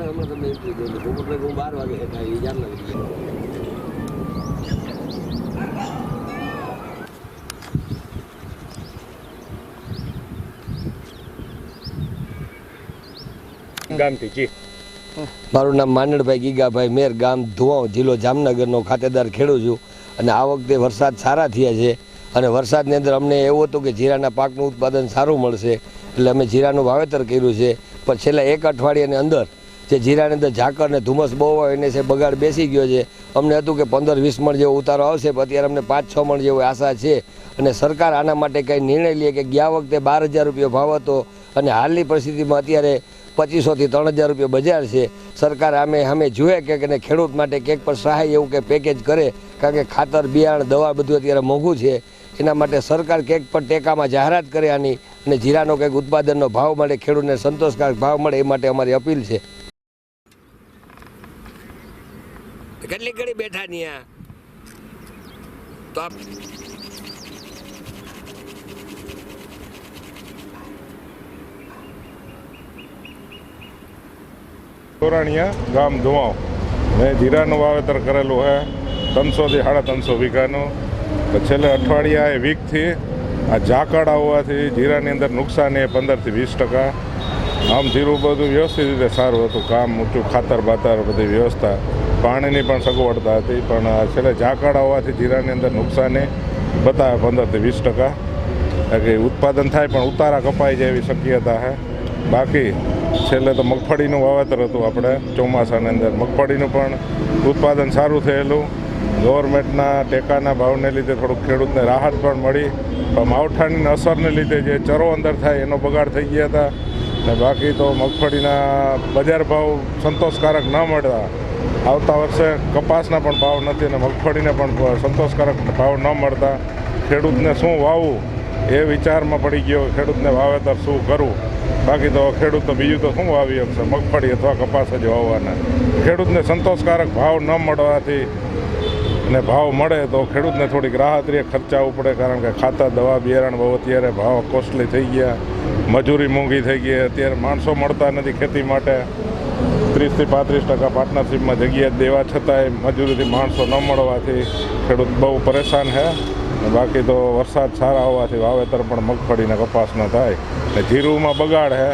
અત્યારે અમે તમને એટલી કહું છું બપોર લગી હું બાર વાગે હેઠા એ જામનગર ગયા. ગામથી જી. મારું નામ માંડણભાઈ ગીગાભાઈ મેર ગામ ધોવાઉં જિલ્લો જામનગરનો ખાતેદાર ખેડૂત છું અને આ વખતે વરસાદ સારા થયા છે અને વરસાદની અંદર અમને એવું હતું કે જીરાના પાકનું ઉત્પાદન સારું મળશે એટલે અમે જીરાનું વાવેતર કર્યું છે. પણ છેલ્લા એક અઠવાડિયાની અંદર જે જીરાની અંદર ઝાકર ને ધુમ્મસ બહુ હોય એને છે બગાડ બેસી ગયો છે. અમને હતું કે પંદર વીસ મણ જેવો ઉતારો આવશે, પણ અત્યારે અમને પાંચ છ મણ જેવો આશા છે. અને સરકાર આના માટે કંઈ નિર્ણય લે કે ગયા વખતે બાર હજાર રૂપિયા ભાવ હતો અને હાલની પરિસ્થિતિમાં અત્યારે પચીસોથી ત્રણ હજાર રૂપિયા બજાર છે. સરકાર આમે અમે જુએ કે ખેડૂત માટે કેક પણ સહાય એવું કે પેકેજ કરે, કારણ કે ખાતર, બિયારણ, દવા બધું અત્યારે મોંઘું છે. એના માટે સરકાર કંઈક પણ ટેકામાં જાહેરાત કરે આની અને જીરાનો કંઈક ઉત્પાદનનો ભાવ મળે, ખેડૂતને સંતોષકારક ભાવ મળે એ માટે અમારી અપીલ છે. કેટલી ઘડી બેઠા ત્યાં તો આપ તોરાણીયા ગામ ધુવાઓ મેં જીરાનું વાવેતર કરેલું છે ત્રણસોથી સાડા ત્રણસો વીઘાનું. તો છેલ્લે અઠવાડિયા એ વીકથી આ ઝાકળ આવવાથી જીરાની અંદર નુકસાન એ પંદરથી વીસ ટકા. આમ જીરું બધું વ્યવસ્થિત રીતે સારું હતું. કામ ઊંચું, ખાતર, બાતર, બધી વ્યવસ્થા. પાણીની પણ સગવડતા હતી, પણ છેલ્લે ઝાકળ હોવાથી જીરાની અંદર નુકસાની બતાવે પંદરથી વીસ ટકા. કે ઉત્પાદન થાય પણ ઉતારા કપાઈ જાય એવી શક્યતા છે. બાકી છેલ્લે તો મગફળીનું વાવેતર હતું આપણે ચોમાસાની અંદર. મગફળીનું પણ ઉત્પાદન સારું થયેલું. ગવર્મેન્ટના ટેકાના ભાવને લીધે થોડુંક ખેડૂતને રાહત પણ મળી. પણ માવઠાની અસરને લીધે જે ચરો અંદર થાય એનો બગાડ થઈ ગયા હતા. ને બાકી તો મગફળીના બજાર ભાવ સંતોષકારક ન મળતા. આવતા વર્ષે કપાસના પણ ભાવ નથી અને મગફળીને પણ સંતોષકારક ભાવ ન મળતા. ખેડૂતને શું વાવવું? એ વિચારમાં પડી ગયો ખેડૂતને વાવેતર શું કરવું? બાકી તો ખેડૂત તો બીજું તો શું વાવી શકશે? મગફળી અથવા કપાસ જ વાવવાના. ખેડૂતને સંતોષકારક ભાવ ન મળવાથી અને ભાવ મળે તો ખેડૂતને થોડીક રાહત રહે, ખર્ચા ઉપડે, કારણ કે ખાતર, દવા, બિયારણ બહુ અત્યારે ભાવ કોસ્ટલી થઈ ગયા. મજૂરી મોંઘી થઈ ગઈ, અત્યારે માણસો મળતા નથી ખેતી માટે. ત્રીસથી પાંત્રીસ ટકા પાર્ટનરશીપમાં જગ્યા દેવા છતાંય મજૂરીથી માણસો ન મળવાથી ખેડૂત બહુ પરેશાન છે. બાકી તો વરસાદ સારા હોવાથી વાવેતર પણ મગફળીને કપાસ ન થાય. ને જીરુમાં બગાડ છે,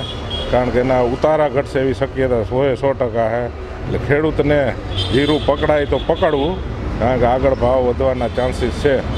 કારણ કે એના ઉતારા ઘટશે એવી શક્યતા સોએ સો ટકા છે. એટલે ખેડૂતને જીરું પકડાય તો પકડવું, કારણ કે આગળ ભાવ વધવાના ચાન્સીસ છે.